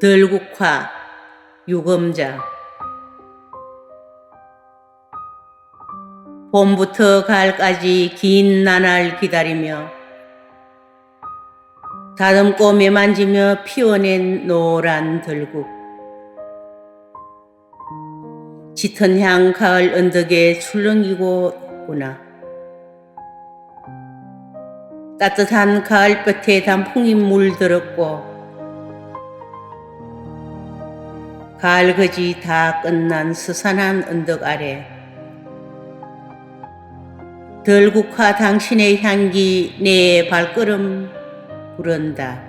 들국화 유검자. 봄부터 가을까지 긴 나날 기다리며 다듬고 매만지며 피워낸 노란 들국. 짙은 향 가을 언덕에 출렁이고 있구나. 따뜻한 가을볕에 단풍이 물들었고 가을 거지 다 끝난 스산한 언덕 아래 들국화 당신의 향기 내 발걸음 부른다.